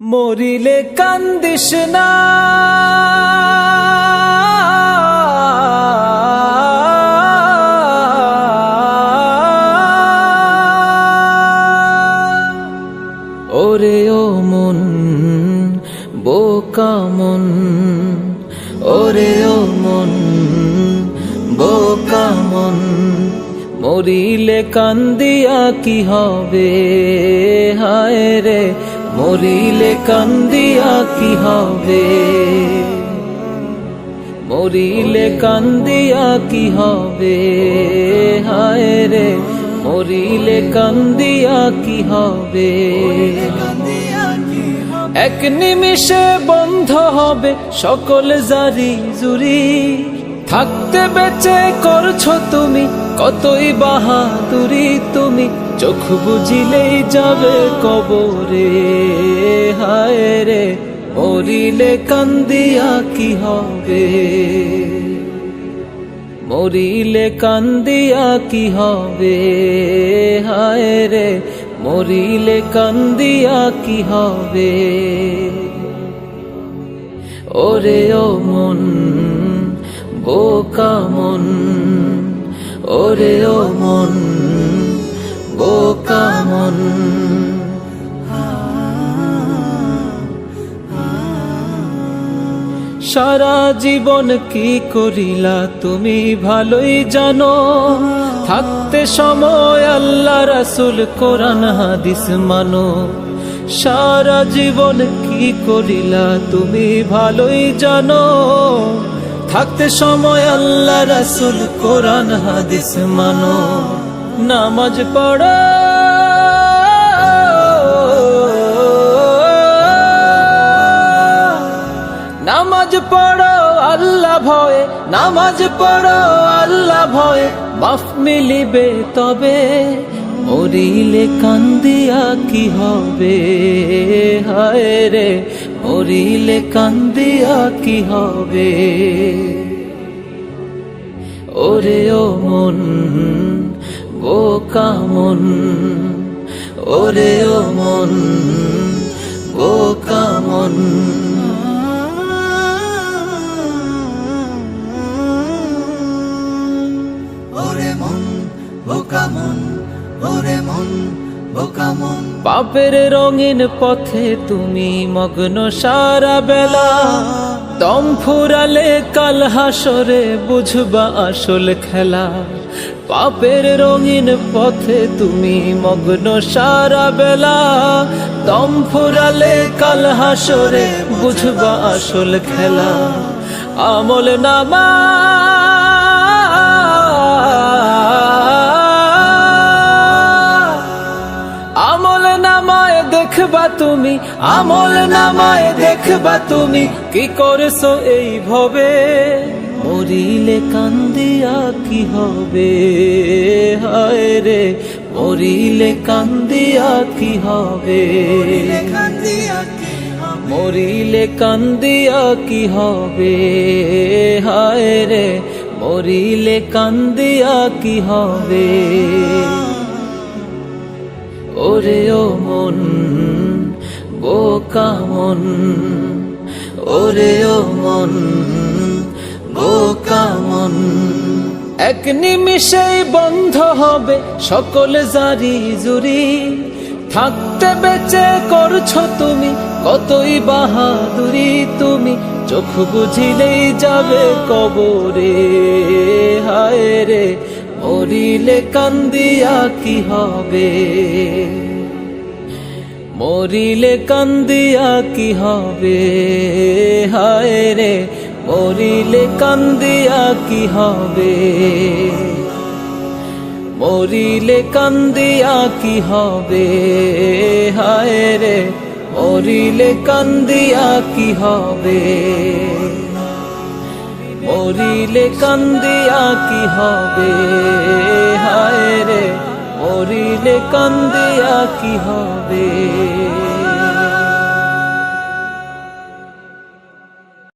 মরিলে কান্দিস না। ওরে ও মন, বোকা মন, ওরে ও মন, বোকা মন, মরিলে কান্দিয়া কি হবে? হায় রে মরিলে কান্দিয়া কি হবে? মরিলে কান্দিয়া কি হবে? হায় রে, মরিলে কান্দিয়া কি হবে? এক নিমিষে বন্ধ হবে সকল জারি জুরি। থাকতে বেঁচে করছ তুমি কতই বাহাদুরি তুমি চোখ বুঝিলেই যাবে কবরে। হায় রে, মরিলে কান্দিয়া কি হবে? মরিলে কান্দিয়া কি হবে? হায় রে, মরিলে কান্দিয়া কি হবে? ওরে ও মন, বোকা মন। ওরে ও মন, বোকা মন। সারা জীবন কি করিলা তুমি ভালোই জানো। থাকতে সময় আল্লাহ রাসুল কোরআন, হাদিস মানো। সারা জীবন কি করিলা তুমি ভালোই জানো। থাকতে সময় আল্লাহ রাসুল কোরআন, হাদিস মানো, নামাজ পড়া। নামাজ পড়ো, আল্লাহ ভয়ে, নামাজ পড়ো, আল্লাহ ভয়ে। মাফ মিলিবে তবে, মরিলে কান্দিয়া কি হবে? হায় রে মরিলে কান্দিয়া কি হবে? ওরে ও মন বোকা মন ওরে ও মন বোকা মন। পাপের রঙিন পথে তুমি মগ্ন সারা বেলা। দম ফুরালে কাল হাসরে বুঝবা আসল খেলা। পাপের রঙিন পথে তুমি মগ্ন সারা বেলা। দম ফুরালে কাল হাসরে বুঝবা আসল খেলা। আমল নামা দেখবা তুমি আমল নামায় দেখবা তুমি কি করছ এই ভবে? মরিলে কান্দিয়া কি হবে? হায় রে মরিলে কান্দিয়া কি হবে? মরিলে কান্দিয়া কি হবে? হায় রে মরিলে কান্দিয়া কি হবে? ওরে ও মন। বোকা মন ওরে ও মন বোকা মন এক নিমিষেই বন্ধ হবে সকল জারি জুরি। থাকতে বেঁচে করছ তুমি, কতই বাহাদুরি তুমি, চোখ বুঝিলেই যাবে কবরে। হায় রে, মরিলে কান্দিয়া কি হবে? মরিলে কান্দিয়া কি হবে? হায় রে, মরিলে কান্দিয়া কি হবে? মরিলে কান্দিয়া কি হবে? হায় রে, মরিলে কান্দিয়া কি হবে? মরিলে কান্দিয়া কি হবে? হায় রে মরিলে কান্দিয়া কি হবে?